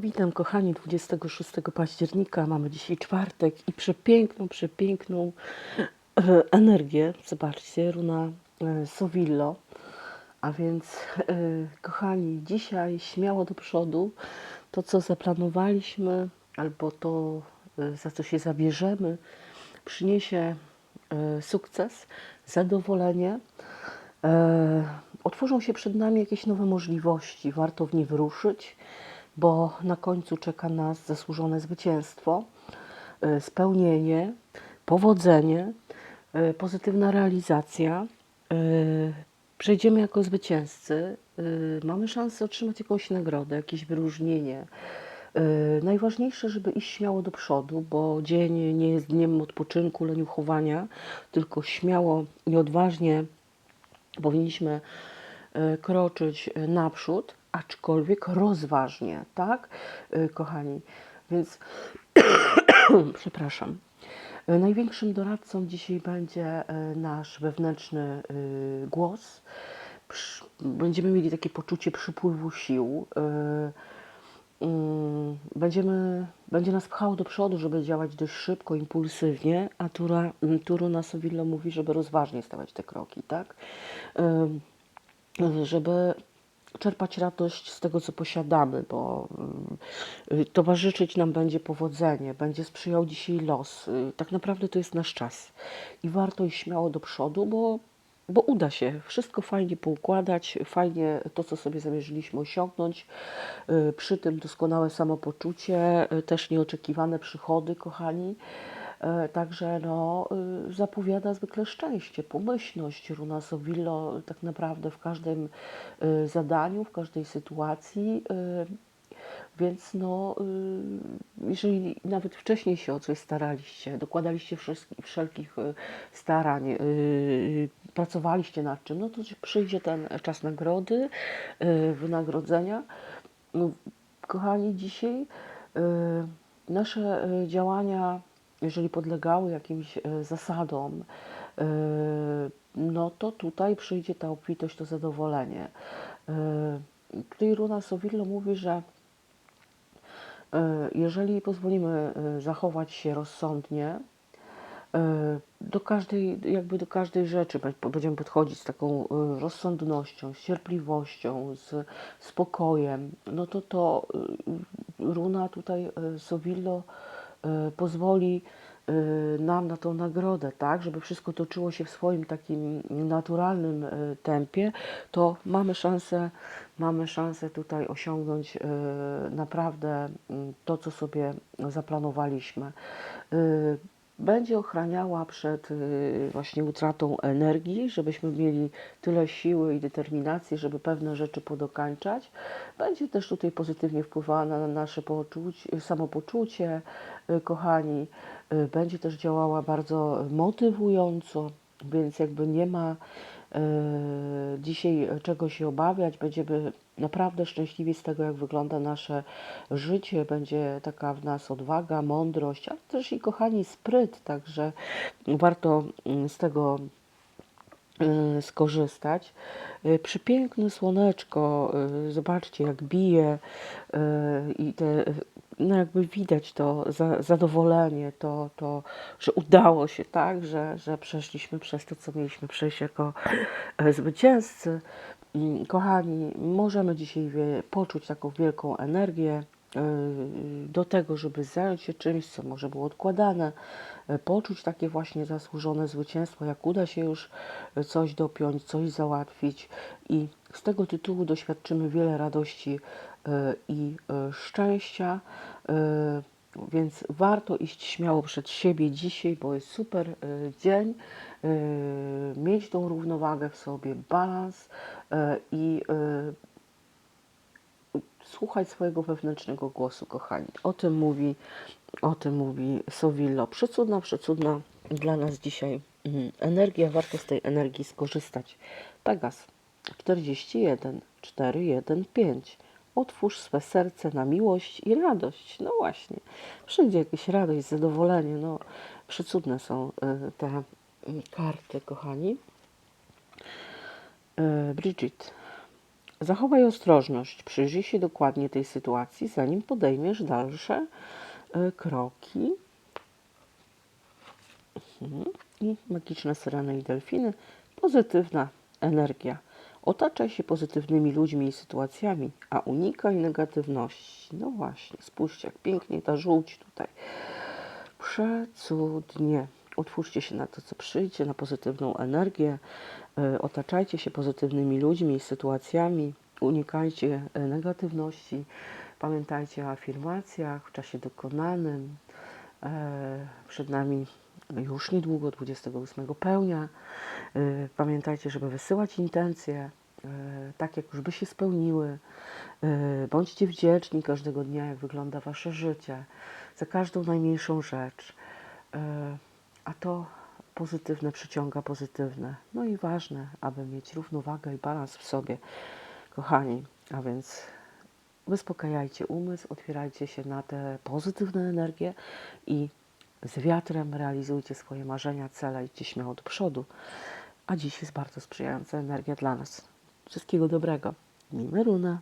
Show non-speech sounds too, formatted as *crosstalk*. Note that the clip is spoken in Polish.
Witam kochani 26 października, mamy dzisiaj czwartek i przepiękną, przepiękną e, energię. Zobaczcie, runa e, Sovillo. A więc e, kochani, dzisiaj śmiało do przodu. To co zaplanowaliśmy albo to za co się zabierzemy przyniesie sukces, zadowolenie. Otworzą się przed nami jakieś nowe możliwości, warto w nie wyruszyć, bo na końcu czeka nas zasłużone zwycięstwo, e, spełnienie, powodzenie, e, pozytywna realizacja. E, Przejdziemy jako zwycięzcy, mamy szansę otrzymać jakąś nagrodę, jakieś wyróżnienie. Najważniejsze, żeby iść śmiało do przodu, bo dzień nie jest dniem odpoczynku, leniuchowania, tylko śmiało i odważnie powinniśmy kroczyć naprzód, aczkolwiek rozważnie, tak, e, kochani? Więc, *coughs* przepraszam. E, Największym doradcą dzisiaj będzie e, nasz wewnętrzny głos. Będziemy mieli takie poczucie przypływu sił. mm, Będziemy, będzie nas pchało do przodu, żeby działać dość szybko, impulsywnie, a Tura, Turuna Sovillo mówi, żeby rozważnie stawiać te kroki, tak? Żeby czerpać radość z tego, co posiadamy, bo y, towarzyszyć nam będzie powodzenie, będzie sprzyjał dzisiaj los. Y, Tak naprawdę to jest nasz czas i warto iść śmiało do przodu, bo, bo uda się wszystko fajnie poukładać, fajnie to, co sobie zamierzyliśmy osiągnąć, y, przy tym doskonałe samopoczucie, y, też nieoczekiwane przychody, kochani. E, Także no, y, zapowiada zwykle szczęście, pomyślność. Runa Sovillo tak naprawdę w każdym y, zadaniu, w każdej sytuacji. y, Więc no, jeżeli nawet wcześniej się o coś staraliście, dokładaliście wszelkich, starań, pracowaliście nad czym, no to przyjdzie ten czas nagrody, wynagrodzenia. No, kochani, dzisiaj nasze działania, jeżeli podlegały jakimś y, zasadom, y, no to tutaj przyjdzie ta obfitość, to zadowolenie. Y, Tutaj Runa Sovillo mówi, że jeżeli pozwolimy zachować się rozsądnie, do każdej, jakby do każdej rzeczy będziemy podchodzić z taką rozsądnością, z cierpliwością, z spokojem, no to to runa tutaj Sovillo y, pozwoli y, nam na tą nagrodę, tak, żeby wszystko toczyło się w swoim takim naturalnym y, tempie, to mamy szansę, mamy szansę tutaj osiągnąć y, naprawdę mm, to, co sobie zaplanowaliśmy. Będzie ochraniała przed y, właśnie utratą energii, żebyśmy mieli tyle siły i determinacji, żeby pewne rzeczy podokańczać. Będzie też tutaj pozytywnie wpływała na nasze poczucie, samopoczucie, y, kochani. Y, Będzie też działała bardzo motywująco, więc jakby nie ma dzisiaj czego się obawiać. Będziemy naprawdę szczęśliwi z tego, jak wygląda nasze życie. Będzie taka w nas odwaga, mądrość, ale też i kochani spryt, także warto mm, z tego y, skorzystać. Y, Przepiękne słoneczko, y, zobaczcie jak bije i te, no jakby widać to za, zadowolenie, to, to, że udało się, tak, że, że przeszliśmy przez to, co mieliśmy przejść jako e, zwycięzcy. Mm, Kochani, możemy dzisiaj poczuć taką wielką energię, y, do tego, żeby zająć się czymś, co może było odkładane, y, poczuć takie właśnie zasłużone zwycięstwo, jak uda się już coś dopiąć, coś załatwić i z tego tytułu doświadczymy wiele radości i y, szczęścia. y, Więc warto iść śmiało przed siebie dzisiaj, bo jest super y, dzień, y, mieć tą równowagę w sobie, balans y, i y, słuchać swojego wewnętrznego głosu, kochani. O tym mówi, o tym mówi Sovillo. Przecudna, przecudna dla nas dzisiaj mm, energia. Warto z tej energii skorzystać. Pegas 41 415. Otwórz swe serce na miłość i radość. No właśnie, przyjdzie jakaś radość, zadowolenie. No, przecudne są y, te y, karty, kochani. Y, Bridget Zachowaj ostrożność, przyjrzyj się dokładnie tej sytuacji, zanim podejmiesz dalsze y, kroki. Mhm. I magiczne syreny i delfiny, pozytywna energia. Otaczaj się pozytywnymi ludźmi i sytuacjami, a unikaj negatywności. No właśnie, spójrzcie, jak pięknie ta żółć tutaj. Przecudnie. Otwórzcie się na to, co przyjdzie, na pozytywną energię. E, Otaczajcie się pozytywnymi ludźmi i sytuacjami. Unikajcie e, negatywności. Pamiętajcie o afirmacjach w czasie dokonanym. E, Przed nami już niedługo, 28 pełnia. E, Pamiętajcie, żeby wysyłać intencje, e, tak jak już by się spełniły. E, Bądźcie wdzięczni każdego dnia, jak wygląda Wasze życie, za każdą najmniejszą rzecz. A to pozytywne przyciąga pozytywne. No i ważne, aby mieć równowagę i balans w sobie, kochani. A więc wyspokajajcie umysł, otwierajcie się na te pozytywne energie i z wiatrem realizujcie swoje marzenia, cele, idźcie śmiało do przodu. A dziś jest bardzo sprzyjająca energia dla nas. Wszystkiego dobrego. Miejmy runę.